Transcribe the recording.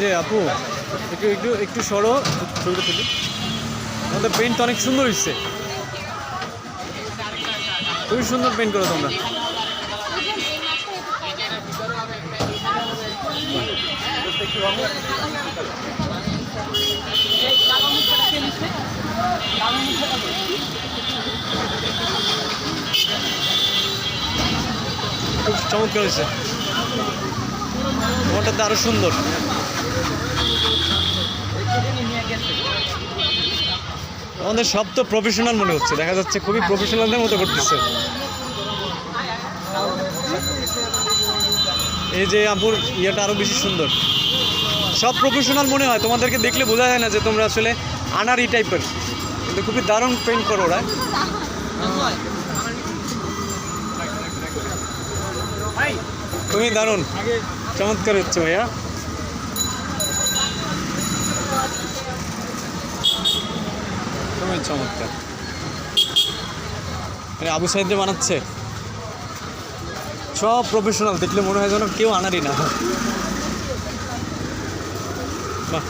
যে আপু, একটু একটু একটু সরো। ছবিটা তুলি। আমাদের পেন্ট অনেক সুন্দর হচ্ছে খুবই সুন্দর পেন্ট করো তোমরা। খুব চমৎকার হয়েছে তোমারটাতে আরও সুন্দর। আমাদের সব তো প্রফেশনাল মনে হচ্ছে। দেখা যাচ্ছে খুবই প্রফেশনালদের মতো করতেছে। এই যে আপুর ইয়েটা আরও বেশি সুন্দর। সব প্রফেশনাল মনে হয়, তোমাদেরকে দেখলে বোঝা যায় না যে তোমরা আসলে আনার আনারি টাইপের কিন্তু খুবই দারুণ পেইন্ট করো ওরা। তুমি দারুণ। চমৎকার হচ্ছে ভাইয়া। খুবই চমৎকার। আরে আবু সাইদে বানাচ্ছে। সব প্রফেশনাল দেখলে মনে হয় যেন কেউ আনারই না। বাহ।